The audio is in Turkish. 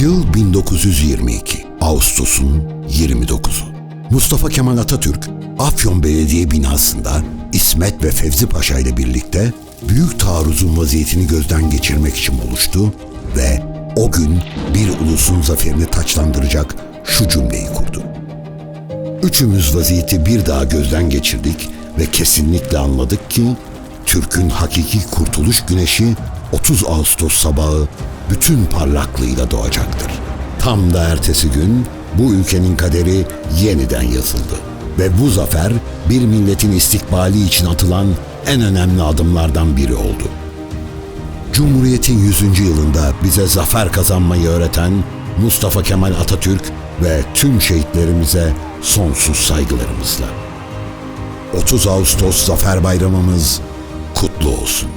Yıl 1922. Ağustos'un 29'u. Mustafa Kemal Atatürk, Afyon Belediye binasında İsmet ve Fevzi Paşa ile birlikte büyük taarruzun vaziyetini gözden geçirmek için buluştu ve o gün bir ulusun zaferini taçlandıracak şu cümleyi kurdu. Üçümüz vaziyeti bir daha gözden geçirdik ve kesinlikle anladık ki Türk'ün hakiki kurtuluş güneşi 30 Ağustos sabahı bütün parlaklığıyla doğacaktır. Tam da ertesi gün bu ülkenin kaderi yeniden yazıldı. Ve bu zafer bir milletin istikbali için atılan en önemli adımlardan biri oldu. Cumhuriyet'in 100. yılında bize zafer kazanmayı öğreten Mustafa Kemal Atatürk ve tüm şehitlerimize sonsuz saygılarımızla. 30 Ağustos Zafer Bayramımız kutlu olsun.